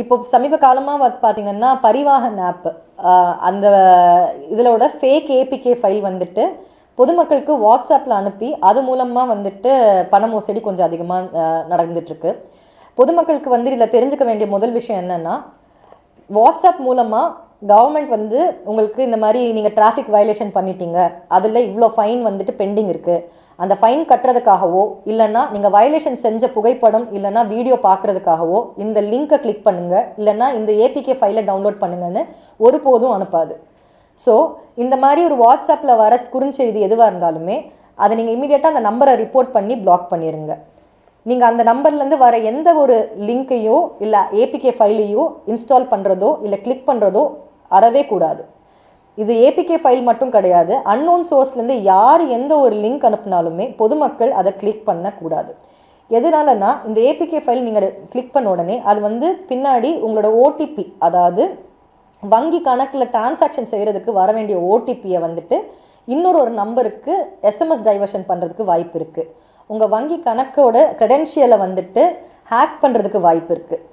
இப்போ சமீப காலமாக பார்த்தீங்கன்னா பரிவாஹன் ஆப் அந்த இதிலோட ஃபேக் ஏபிகே ஃபைல் வந்துட்டு பொதுமக்களுக்கு வாட்ஸ்அப்பில் அனுப்பி அது மூலமாக வந்துட்டு பண மோசடி கொஞ்சம் அதிகமாக நடந்துட்டுருக்கு. பொதுமக்களுக்கு வந்து இதில் தெரிஞ்சுக்க வேண்டிய முதல் விஷயம் என்னென்னா வாட்ஸ்அப் மூலமாக கவர்மெண்ட் வந்து உங்களுக்கு இந்த மாதிரி நீங்கள் டிராஃபிக் வயலேஷன் பண்ணிட்டீங்க. அதில் இவ்வளோ ஃபைன் வந்துட்டு பெண்டிங் இருக்குது அந்த ஃபைன் கட்டுறதுக்காகவோ இல்லைன்னா நீங்கள் வயலேஷன் செஞ்ச புகைப்படம் இல்லைன்னா வீடியோ பார்க்குறதுக்காகவோ இந்த லிங்கை கிளிக் பண்ணுங்கள் இல்லைன்னா இந்த ஏபிகே ஃபைலை டவுன்லோட் பண்ணுங்கன்னு ஒருபோதும் அனுப்பாது. ஸோ இந்த மாதிரி ஒரு வாட்ஸ்அப்பில் வர குறுஞ்செய்தி எதுவாக இருந்தாலுமே அதை நீங்கள் இமீடியட்டாக அந்த நம்பரை ரிப்போர்ட் பண்ணி பிளாக் பண்ணிடுங்க நீங்கள் அந்த நம்பர்லேருந்து வர எந்த ஒரு லிங்க்கையோ இல்லை ஏபிகே ஃபைலையோ இன்ஸ்டால் பண்ணுறதோ இல்லை கிளிக் பண்ணுறதோ அறவே கூடாது. இது ஏபிகே ஃபைல் மட்டும் கிடையாது. அன்னோன் சோர்ஸ்லேருந்து யார் எந்த ஒரு லிங்க் அனுப்புனாலுமே பொதுமக்கள் அதை கிளிக் பண்ணக்கூடாது. எதனாலனா இந்த ஏபிகே ஃபைல் நீங்கள் கிளிக் பண்ண உடனே அது வந்து பின்னாடி உங்களோட ஓடிபி அதாவது வங்கி கணக்கில் டிரான்சாக்ஷன் செய்கிறதுக்கு வர வேண்டிய ஓடிபியை வந்துட்டு இன்னொரு ஒரு நம்பருக்கு எஸ்எம்எஸ் டைவர்ஷன் பண்ணுறதுக்கு வாய்ப்பு இருக்குது உங்கள் வங்கி கணக்கோட க்ரெடென்ஷியலை வந்துட்டு ஹேக் பண்ணுறதுக்கு வாய்ப்பு இருக்குது